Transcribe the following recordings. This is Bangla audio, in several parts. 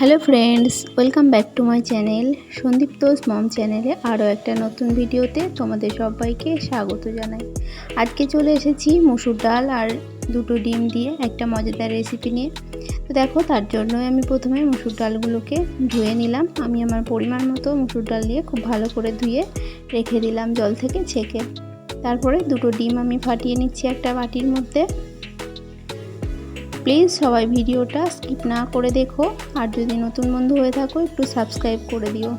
Hello friends, welcome back to my channel Sandip Tosh মম চ্যানেলে আরও একটা নতুন ভিডিওতে তোমাদের সবাইকে স্বাগত জানাই। আজকে চলে এসেছি মুসুর ডাল আর দুটো ডিম দিয়ে একটা মজাদার রেসিপি নিয়ে। তো দেখো, তার জন্য আমি প্রথমে মুসুর ডালগুলোকে ধুয়ে নিলাম। আমি আমার পরিমাণ মতো মুসুর ডাল দিয়ে খুব ভালো করে ধুয়ে রেখে দিলাম জল থেকে ছেঁকে। তারপরে দুটো ডিম আমি ফাটিয়ে নিচ্ছি একটা বাটির মধ্যে। প্লিজ সবাই ভিডিওটা স্কিপ না করে দেখো। আর যদি নতুন বন্ধু হয়ে থাকো, একটু সাবস্ক্রাইব করে দিও।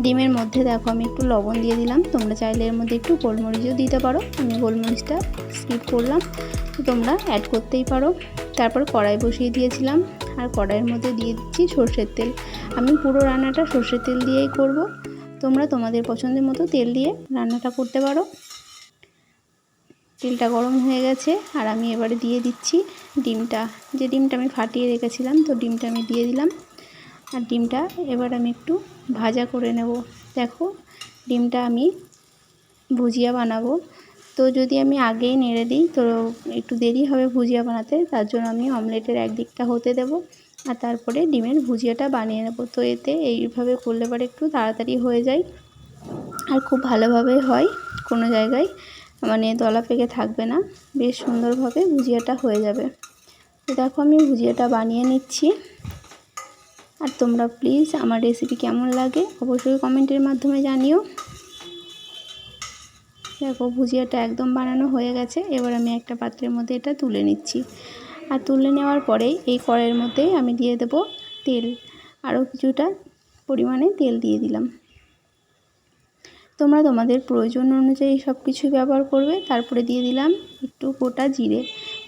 ডিমের মধ্যে দেখো, আমি একটু লবণ দিয়ে দিলাম। তোমরা চাইলে এর মধ্যে একটু গোলমরিচও দিতে পারো। আমি গোলমরিচটা স্কিপ করলাম। তোমরা অ্যাড করতেই পারো। তারপর কড়াই বসিয়ে দিয়েছিলাম। আর কড়াইয়ের মধ্যে দিয়ে দিচ্ছি সর্ষের তেল। আমি পুরো রান্নাটা সর্ষের তেল দিয়েই করব। তোমরা তোমাদের পছন্দের মতো তেল দিয়ে রান্নাটা করতে পারো। তেলটা গরম হয়ে গেছে আর আমি এবারে দিয়ে দিচ্ছি ডিমটা। যে ডিমটা আমি ফাটিয়ে রেখেছিলাম, তো ডিমটা আমি দিয়ে দিলাম। আর ডিমটা এবার আমি একটু ভাজা করে নেব। দেখো, ডিমটা আমি ভুজিয়া বানাবো। তো যদি আমি আগেই নেড়ে দিই, তো একটু দেরি হবে ভুজিয়া বানাতে, তার জন্য আমি অমলেটের একদিকটা হতে দেব আর তারপরে ডিমের ভুজিয়াটা বানিয়ে নেব। তো এতে এইভাবে করলে পরে একটু তাড়াতাড়ি হয়ে যায়। আর খুব ভালোভাবে হয় কোনো জায়গায়। মানে দলা পেকে থাকবে না। বেশ সুন্দরভাবে ভুজিয়াটা হয়ে যাবে। তো দেখো আমি ভুজিয়াটা বানিয়ে নিচ্ছি। আর তোমরা প্লিজ আমার রেসিপি কেমন লাগে অবশ্যই কমেন্টের মাধ্যমে জানিও। দেখো ভুজিয়াটা একদম বানানো হয়ে গেছে। এবার আমি একটা পাত্রের মধ্যে এটা তুলে নিচ্ছি। আর তুলে নেওয়ার পরেই এই কড়াইয়ের মধ্যেই আমি দিয়ে দেব তেল। আরও কিছুটা পরিমাণে তেল দিয়ে দিলাম। তোমরা তোমাদের প্রয়োজন অনুযায়ী সব কিছুই ব্যবহার করবে। তারপরে দিয়ে দিলাম একটু গোটা জিরে।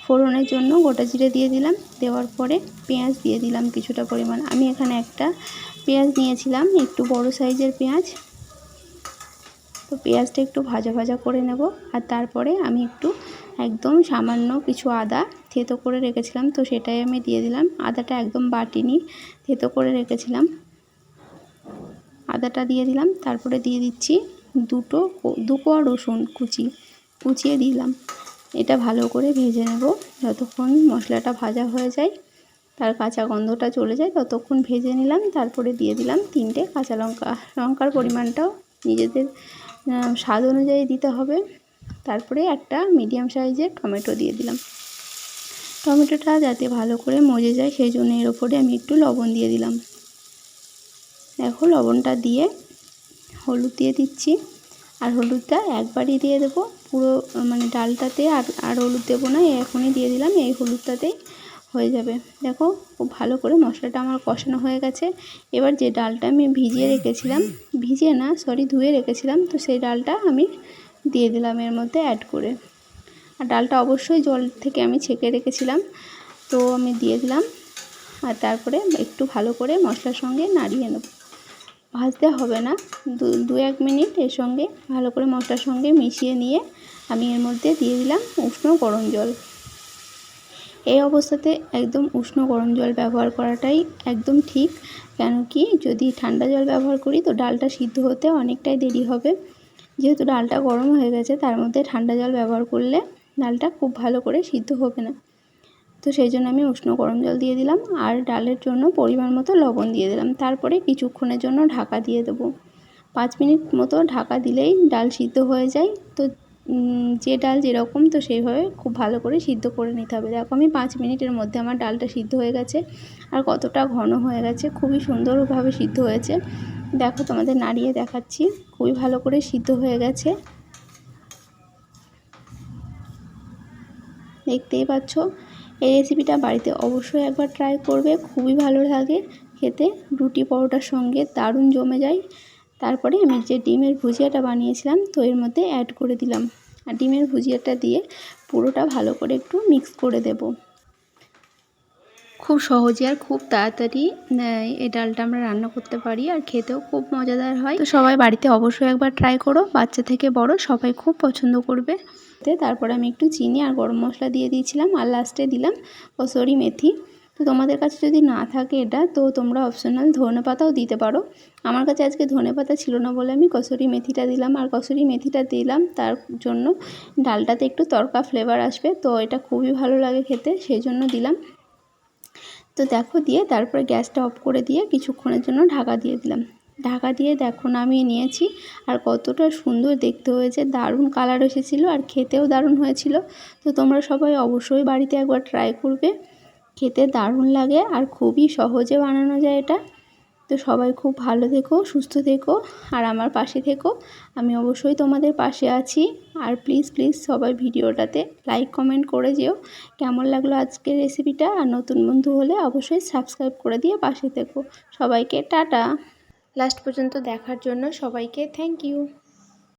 ফোড়নের জন্য গোটা জিরে দিয়ে দিলাম। দেওয়ার পরে পেঁয়াজ দিয়ে দিলাম কিছুটা পরিমাণ। আমি এখানে একটা পেঁয়াজ নিয়েছিলাম, একটু বড় সাইজের পেঁয়াজ। তো পেঁয়াজটা একটু ভাজা ভাজা করে নেব। আর তারপরে আমি একটু একদম সামান্য কিছু আদা থেতো করে রেখেছিলাম। তো সেটাই আমি দিয়ে দিলাম। আদাটা একদম বাটিনি, থেতো করে রেখেছিলাম। আদাটা দিয়ে দিলাম। তারপরে দিয়ে দিচ্ছি দুটো দু কোয়া রসুন কুচি, কুচিয়ে দিলাম। এটা ভালো করে ভেজে নেব। যতক্ষণ মশলাটা ভাজা হয়ে যায়, তার কাঁচা গন্ধটা চলে যায়, ততক্ষণ ভেজে নিলাম। তারপরে দিয়ে দিলাম তিনটে কাঁচা লঙ্কা। লঙ্কার পরিমাণটাও নিজেদের স্বাদ অনুযায়ী দিতে হবে। তারপরে একটা মিডিয়াম সাইজের টমেটো দিয়ে দিলাম। টমেটোটা যাতে ভালো করে মজে যায়, সেই জন্য এর ওপরে আমি একটু লবণ দিয়ে দিলাম। দেখো, লবণটা দিয়ে হলুদ দিয়ে দিচ্ছি। আর হলুদটা একবারই দিয়ে দেবো। পুরো মানে ডালটাতে আর আর হলুদ দেবো না এখনই দিয়ে দিলাম। এই হলুদটাতেই হয়ে যাবে। দেখো, খুব ভালো করে মশলাটা আমার কষানো হয়ে গেছে। এবার যে ডালটা আমি ভিজিয়ে রেখেছিলাম, ভিজিয়ে না সরি ধুয়ে রেখেছিলাম, তো সেই ডালটা আমি দিয়ে দিলাম এর মধ্যে অ্যাড করে। আর ডালটা অবশ্যই জল থেকে আমি ছেঁকে রেখেছিলাম, তো আমি দিয়ে দিলাম। আর তারপরে একটু ভালো করে মশলার সঙ্গে নাড়িয়ে নেব। ভাজতে হবে না। দু এক মিনিট এর সঙ্গে ভালো করে মশলার সঙ্গে মিশিয়ে নিয়ে আমি এর মধ্যে দিয়ে দিলাম উষ্ণ গরম জল। এই অবস্থাতে একদম উষ্ণ গরম জল ব্যবহার করাটাই একদম ঠিক। কেন কি যদি ঠান্ডা জল ব্যবহার করি তো ডালটা সিদ্ধ হতে অনেকটাই দেরি হবে। যেহেতু ডালটা গরম হয়ে গেছে, তার মধ্যে ঠান্ডা জল ব্যবহার করলে ডালটা খুব ভালো করে সিদ্ধ হবে না। তো সেই জন্য আমি উষ্ণ গরম জল দিয়ে দিলাম আর ডালের জন্য পরিমাণ মতো লবণ দিয়ে দিলাম। তারপরে কিছুক্ষণের জন্য ঢাকা দিয়ে দেবো। পাঁচ মিনিট মতো ঢাকা দিলেই ডাল সিদ্ধ হয়ে যায়। তো যে ডাল যেরকম, তো সেইভাবে খুব ভালো করে সিদ্ধ করে নিতে হবে। দেখো, আমি পাঁচ মিনিটের মধ্যে আমার ডালটা সিদ্ধ হয়ে গেছে আর কতটা ঘন হয়ে গেছে, খুবই সুন্দরভাবে সিদ্ধ হয়েছে। দেখো, তোমাদের নাড়িয়ে দেখাচ্ছি, খুবই ভালো করে সিদ্ধ হয়ে গেছে। দেখতেই পাচ্ছ? এই রেসিপিটা বাড়িতে অবশ্যই একবার ট্রাই করবে, খুবই ভালো লাগে খেতে। রুটি পরোটার সঙ্গে দারুণ জমে যায়। তারপরে আমি যে ডিমের ভুজিয়াটা বানিয়েছিলাম, তো এর মধ্যে অ্যাড করে দিলাম। আর ডিমের ভুজিয়াটা দিয়ে পুরোটা ভালো করে একটু মিক্স করে দেব। খুব সহজে আর খুব তাড়াতাড়ি এই ডালটা আমরা রান্না করতে পারি আর খেতেও খুব মজাদার হয়। তো সবাই বাড়িতে অবশ্যই একবার ট্রাই করো। বাচ্চা থেকে বড় সবাই খুব পছন্দ করবে। তারপর আমি একটু চিনি আর গরম মশলা দিয়ে দিয়েছিলাম আর লাস্টে দিলাম কসরি মেথি। তো তোমাদের কাছে যদি না থাকে এটা, তো তোমরা অপশনাল ধনে পাতাও দিতে পারো। আমার কাছে আজকে ধনে পাতা ছিল না বলে আমি কসুরি মেথিটা দিলাম। আর কসুরি মেথিটা দিলাম, তার জন্য ডালটাতে একটু তরকা ফ্লেভার আসবে, তো এটা খুবই ভালো লাগে খেতে, সেই জন্য দিলাম। তো দেখো দিয়ে তারপরে গ্যাসটা অফ করে দিয়ে কিছুক্ষণের জন্য ঢাকা দিয়ে দিলাম। ঢাকা দিয়ে দেখো নামিয়ে নিয়েছি। আর কতটা সুন্দর দেখতে হয়েছে, দারুণ কালার এসেছিল আর খেতেও দারুণ হয়েছিল। তো তোমরা সবাই অবশ্যই বাড়িতে একবার ট্রাই করবে। খেতে দারুণ লাগে আর খুবই সহজে বানানো যায় এটা। তো সবাই খুব ভালো থেকো, সুস্থ থেকো আর আমার পাশে থেকো। আমি অবশ্যই তোমাদের পাশে আছি। আর প্লিজ প্লিজ সবাই ভিডিওটাতে লাইক কমেন্ট করে যেও। কেমন লাগল আজকের রেসিপিটা আর নতুন বন্ধু হলে অবশ্যই সাবস্ক্রাইব করে দিয়ে পাশে থেকো। সবাইকে টাটা! লাস্ট পর্যন্ত দেখার জন্য সবাইকে থ্যাংক ইউ।